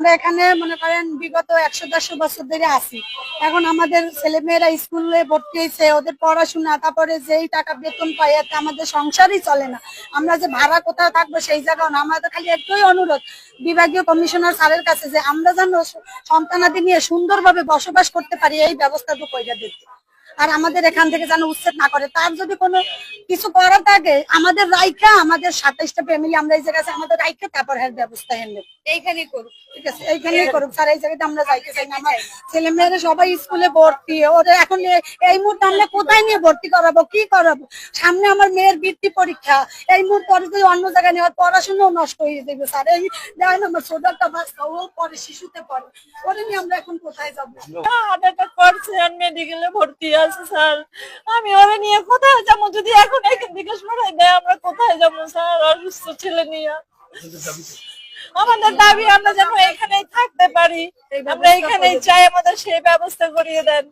আমরা এখানে মনে করেন বিগত একশো দেড়শো বছর ধরে আছি। এখন আমাদের ছেলেমেয়েরা স্কুলে ভর্তি হয়েছে, ওদের পড়াশোনা, তারপরে যেই টাকা বেতন পাই এতে আমাদের সংসারই চলে না। আমরা যে ভাড়া কোথাও থাকব সেই জায়গাও না। আমাদের খালি একটাই অনুরোধ বিভাগীয় কমিশনার স্যারের কাছে যে আমরা যেন সন্তানাদি নিয়ে সুন্দরভাবে বসবাস করতে পারি, এই ব্যবস্থাটুকু কইরা দিতে। আর আমাদের এখান থেকে যেন উচ্ছেদ না করে। তার যদি কোনো কিছু করার থাকে আমাদের রাইখা আমাদের সাতাইশটা ফ্যামিলি আমরা এই জায়গায় আমাদের রাইখা তারপর এর ব্যবস্থা হেন এইখানেই করুক। ঠিক আছে? এইখানেই করুক। স্যার এই জায়গাতে আমরা যাইতে চাই না। আমার ছেলে মেয়েরা সবাই স্কুলে ভর্তি ওদের এখন এই মুহূর্তে আমরা কোথায় নিয়ে ভর্তি করাবো কি করাবো? সামনে আমার মেয়ের বৃত্তি পরীক্ষা। এই মুহূর্তে ওর যদি অন্য জায়গায় নেওয়ার পড়াশোনাও নষ্ট হয়ে যাবে স্যার। এই দেখেন আমার ছোট একটা বাচ্চা ও পরে শিশুতে পড়ে। ওরে নিয়ে আমরা এখন কোথায় যাব? হার্ট অ্যাটাক করছে আর মেডিকেলে ভর্তি আছে স্যার। আমি ওরে নিয়ে কোথায় যাব? যদি এখন এখান থেকে সরাই দেয় আমরা কোথায় যাব স্যার? অসুস্থ ছেলে নিয়ে। আমাদের দাবি আমরা যেন এখানেই থাকতে পারি। আমরা এখানেই চাই আমাদের সেই ব্যবস্থা করিয়ে দেন।